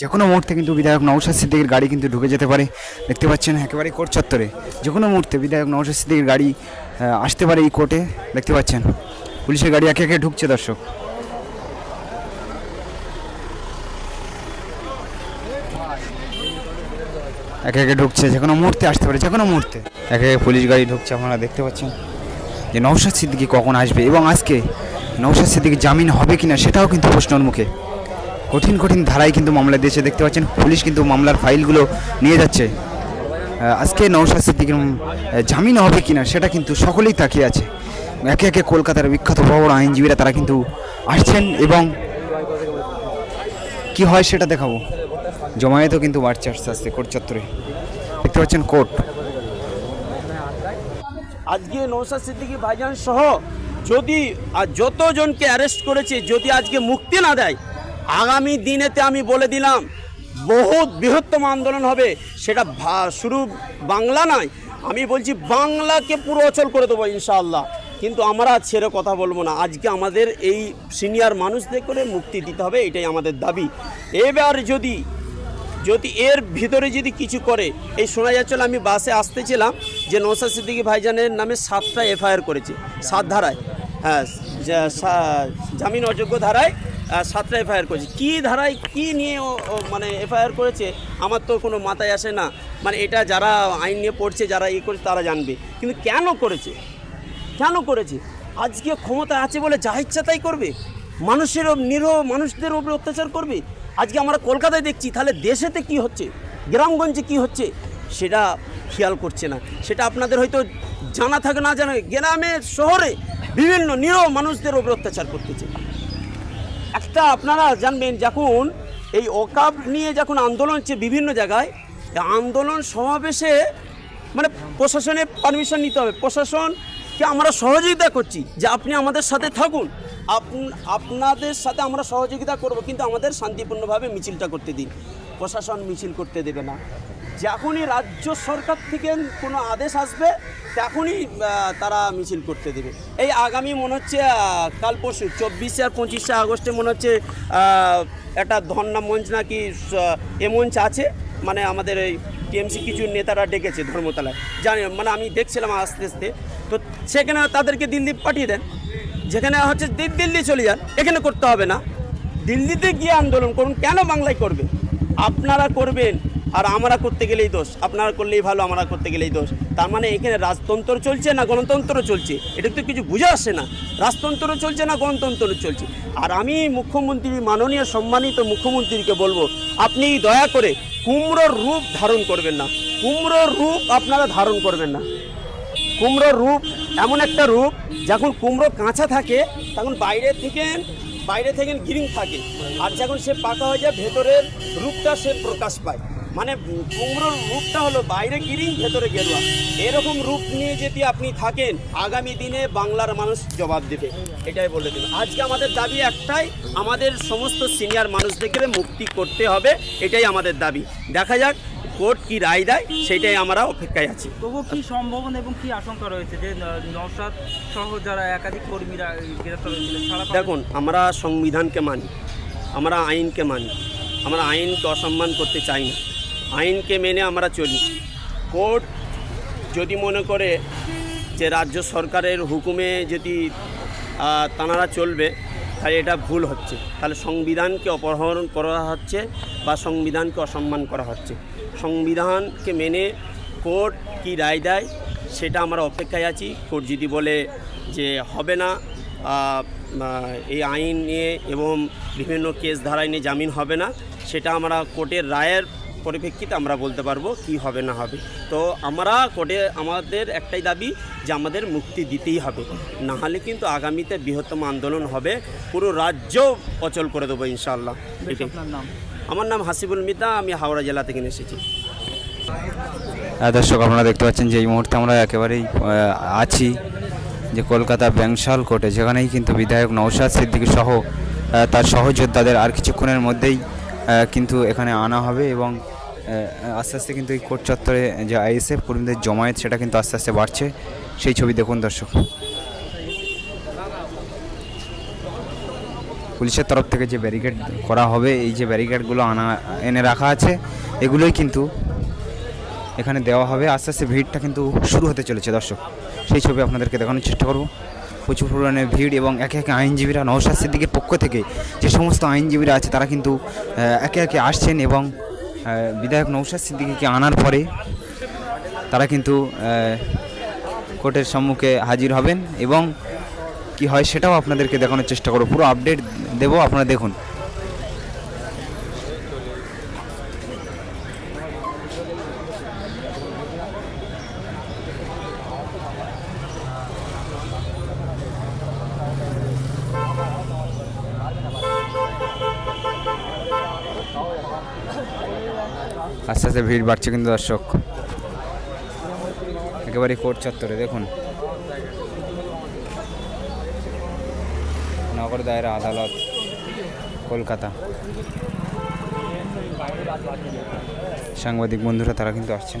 যে কোনো মুহূর্তে কিন্তু বিধায়ক নৌশাদ সিদ্দিকের গাড়ি কিন্তু ঢুকে যেতে পারে। দেখতে পাচ্ছেন একেবারে কোর্ট চত্বরে। যে কোনো মুহূর্তে বিধায়ক নৌশাদ সিদ্দিকের গাড়ি আসতে পারে এই কোর্টে, দেখতে পাচ্ছেন। পুলিশের গাড়ি একে একে ঢুকছে, দর্শক। একে একে ঢুকছে যে কোনো মুহূর্তে আসতে পারে যে কোনো মুহূর্তে। একে একে পুলিশ গাড়ি ঢুকছে, আপনারা দেখতে পাচ্ছেন যে নৌশাদ সিদ্দিকি কখন আসবে এবং আজকে নৌশাদ সিদ্দিকি জামিন হবে কিনা, সেটাও কিন্তু প্রশ্নের মুখে। কঠিন কঠিন ধারায় কিন্তু মামলা দিয়েছে। দেখতে পাচ্ছেন, পুলিশ কিন্তু মামলার ফাইলগুলো নিয়ে যাচ্ছে। আজকে নৌশাদ সিদ্দিকির জামিন হবে কিনা সেটা কিন্তু সকলেই তাকিয়ে আছে। একে একে কলকাতার বিখ্যাত বড় বড় আইনজীবীরা তারা কিন্তু আসছেন এবং কি হয় সেটা দেখাবো। জমায়েতও কিন্তু বাড়ছে আস্তে আস্তে কোর্ট চত্বরে। দেখতে পাচ্ছেন কোর্ট। আজকে নৌসাদ সিদ্দিকী ভাইজান সহ যদি যতজনকে অ্যারেস্ট করেছে, যদি আজকে মুক্তি না দেয় আগামী দিনেতে আমি বলে দিলাম, বহুত বৃহত্তম আন্দোলন হবে, সেটা শুরু বাংলা নয়, আমি বলছি বাংলাকে পুরো অচল করে দেবো ইনশাআল্লাহ। কিন্তু আমরা ছেড়ে কথা বলব না, আজকে আমাদের এই সিনিয়র মানুষদের করে মুক্তি দিতে হবে, এটাই আমাদের দাবি। এবার যদি যদি এর ভিতরে যদি কিছু করে, এই শোনা যাচ্ছিল আমি বাসে আসতেছিলাম, যে নৌসাদ সিদ্দিকী ভাইজানের নামে সাতটা এফআইআর করেছে, সাত ধারায়। হ্যাঁ জামিন অযোগ্য ধারায় সাতটা এফআইআর করেছে। কী ধারায় কী নিয়ে মানে এফআইআর করেছে, আমার তো কোনো মাথায় আসে না। মানে এটা যারা আইন নিয়ে পড়ছে, যারা ইয়ে করছে, তারা জানবে। কিন্তু কেন করেছে? কেন করেছে? আজকে ক্ষমতা আছে বলে যা ইচ্ছা তাই করবে। মানুষের নিরহ মানুষদের উপরে অত্যাচার করবে। আজকে আমরা কলকাতায় দেখছি, তাহলে দেশেতে কি হচ্ছে? গ্রামগঞ্জে কি হচ্ছে? সেটা খেয়াল করছে না। সেটা আপনাদের হয়তো জানা থাকে, না জানা গ্রামে শহরে বিভিন্ন নিরহ মানুষদের উপরে অত্যাচার করতেছে। একটা আপনারা জানবেন যখন এই ওকাব নিয়ে যখন আন্দোলন হচ্ছে বিভিন্ন জায়গায় আন্দোলন সমাবেশে মানে প্রশাসনের পারমিশন নিতে হবে। প্রশাসনকে আমরা সহযোগিতা করছি যে আপনি আমাদের সাথে থাকুন। আপ- আপনাদের সাথে আমরা সহযোগিতা করব, কিন্তু আমাদের শান্তিপূর্ণভাবে মিছিলটা করতে দিন। প্রশাসন মিছিল করতে দেবে না। যখনই রাজ্য সরকার থেকে কোনো আদেশ আসবে, তখনই তারা মিছিল করতে দেবে। এই আগামী মনে হচ্ছে কাল পরশু, চব্বিশে আর পঁচিশে আগস্টে মনে হচ্ছে একটা ধর্ণা মঞ্চ নাকি এ মঞ্চ আছে। মানে আমাদের এই টিএমসি কিছু নেতারা ডেকেছে ধর্মতলায়। জানি মানে আমি দেখছিলাম আস্তে আস্তে। তো সেখানে তাদেরকে দিল্লি পাঠিয়ে দেন। যেখানে হচ্ছে দিল্লি চলে যান। এখানে করতে হবে না। দিল্লিতে গিয়ে আন্দোলন করুন। কেন বাংলায় করবে আপনারা করবেন। আর আমরা করতে গেলেই দোষ। আপনারা করলেই ভালো, আমরা করতে গেলেই দোষ। তার মানে এখানে রাজতন্ত্র চলছে না গণতন্ত্র চলছে? এটা তো কিছু বুঝে আসছে না। রাজতন্ত্র চলছে না, গণতন্ত্র চলছে। আর আমি মুখ্যমন্ত্রী, মাননীয়, সম্মানিত মুখ্যমন্ত্রীকে বলব, আপনি দয়া করে কুমড়োর রূপ ধারণ করবেন না। কুমড়োর রূপ আপনারা ধারণ করবেন না। কুমড়োর রূপ এমন একটা রূপ, যখন কুমড়ো কাঁচা থাকে, তখন বাইরে থেকে বাইরে থেকে গ্রিন থাকে। আর যখন সে পাকা হয়ে যায়, ভেতরের রূপটা সে প্রকাশ পায়। মানে কুমড়োর রূপটা হলো বাইরে গ্রিন ভেতরে গেরুয়া। এরকম রূপ নিয়ে যদি আপনি থাকেন আগামী দিনে বাংলার মানুষ জবাব দেবে। এটাই বলে দেবে। আজকে আমাদের দাবি একটাই আমাদের সমস্ত সিনিয়র মানুষদেরকে মুক্তি করতে হবে এটাই আমাদের দাবি। দেখা যাক কোর্ট কি রায় দেয় সেটাই আমরা অপেক্ষায় আছি। তবু কি সম্ভাবনা এবং কি আশঙ্কা রয়েছে যে নসাদ সহ যারা একাধিক কর্মীরা গ্রেফতার হয়েছিলেন দেখুন আমরা সংবিধানকে মানি আমরা আইনকে মানি আমরা আইনকে অসম্মান করতে চাই না। আইনকে মেনে আমরা চলি। কোর্ট যদি মনে করে যে রাজ্য সরকারের হুকুমে যদি তানারা চলবে, তাহলে এটা ভুল হচ্ছে। তাহলে সংবিধানকে অপহরণ করা হচ্ছে বা সংবিধানকে অসম্মান করা হচ্ছে। সংবিধানকে মেনে কোর্ট কি রায় দেয়, সেটা আমরা অপেক্ষায় আছি। কোর্ট যদি বলে যে হবে না এই আইন নিয়ে এবং বিভিন্ন কেস ধারায় নিয়ে জামিন হবে না, সেটা আমরা কোর্টের রায়ের পরিপ্রেক্ষিতে আমরা বলতে পারব কি হবে না হবে। তো আমরা কোর্টে আমাদের একটাই দাবি যে আমাদের মুক্তি দিতেই হবে। না হলে কিন্তু আগামীতে বৃহত্তম আন্দোলন হবে। পুরো রাজ্য অচল করে দেবো ইনশাল্লাহ আমার নাম হাসিবুল মিতা আমি হাওড়া জেলা থেকে এসেছি। দর্শক আপনারা দেখতে পাচ্ছেন যে এই মুহূর্তে আমরা একেবারেই আছি যে কলকাতা ব্যাংশাল কোর্টে যেখানেই কিন্তু বিধায়ক নৌশাদ সিদ্দিকী সহ তার সহযোদ্ধাদের আর কিছুক্ষণের মধ্যেই কিন্তু এখানে আনা হবে এবং আস্তে আস্তে কিন্তু এই কোর্ট চত্বরে যে আইএসএফ কর্মীদের জমায়েত, সেটা কিন্তু আস্তে আস্তে বাড়ছে। সেই ছবি দেখুন, দর্শক। পুলিশের তরফ থেকে যে ব্যারিকেড করা হবে, এই যে ব্যারিকেডগুলো আনা, এনে রাখা আছে, এগুলোই কিন্তু এখানে দেওয়া হবে। আস্তে আস্তে ভিড়টা কিন্তু শুরু হতে চলেছে, দর্শক। সেই ছবি আপনাদেরকে দেখানোর চেষ্টা করব। প্রচুর পরিমাণে ভিড় এবং একে একে আইনজীবীরা, নওশাদ সিদ্দিকের পক্ষ থেকে যে সমস্ত আইনজীবীরা আছে, তারা কিন্তু একে একে আসছেন এবং বিধায়ক নৌশাদ সিদ্দিকিকে আনার পরে তারা কিন্তু কোর্টের সম্মুখে হাজির হবেন এবং কি হয় সেটাও আপনাদেরকে দেখানোর চেষ্টা করব। পুরো আপডেট দেবো, আপনারা দেখুন। আস্তে আস্তে ভিড় বাড়ছে কিন্তু দর্শক। একেবারে কোর্ট চত্বরে, দেখুন। নগর দায়রা আদালত, কলকাতা। সাংবাদিক বন্ধুরা, তারা কিন্তু আসছেন।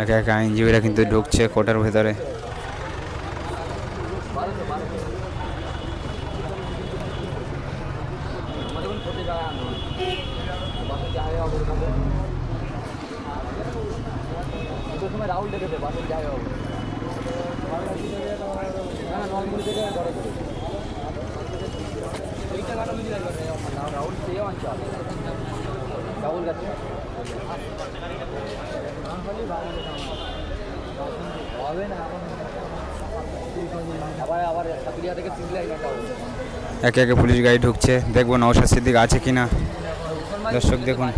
একে একে আইনজীবীরা কিন্তু ঢুকছে কোর্টের ভেতরে। একে একে পুলিশ গাড়ি ঢুকছে। দেখব নওশাদ সিদ্দিক আছে কিনা। দর্শক দেখুন।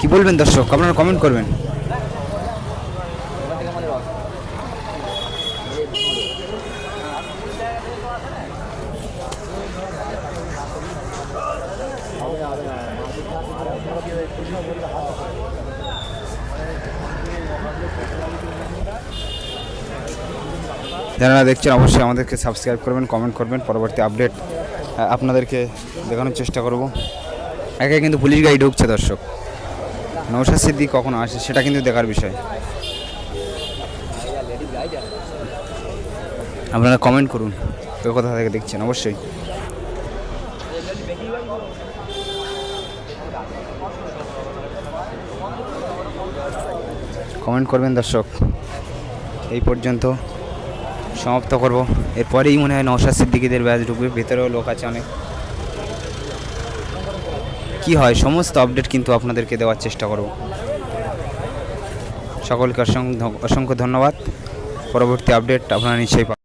কি বলবেন দর্শক? আপনারা কমেন্ট করবেন। যারা দেখছেন, অবশ্যই আমাদেরকে সাবস্ক্রাইব করবেন কমেন্ট করবেন। পরবর্তী আপডেট আপনাদেরকে দেখানোর চেষ্টা করব। একে কিন্তু পুলিশ গাড়ি ঢুকছে, দর্শক। নৌশাদ সিদ্দিক কখন আসে, সেটা কিন্তু দেখার বিষয়। আপনারা কমেন্ট করুন কেউ কোথা থেকে দেখছেন, অবশ্যই। কমেন্ট করবেন, দর্শক। এই পর্যন্ত। সমাপ্ত করব। এরপরেই মনে হয় নশা সিদ্দিকিদের ব্যাচ ঢুকবে, ভেতরেও লোক আছে অনেক। কি হয়, সমস্ত আপডেট কিন্তু আপনাদেরকে দেওয়ার চেষ্টা করব। সকলকে অসংখ্য অসংখ্য ধন্যবাদ। পরবর্তী আপডেট আপনারা নিশ্চয়ই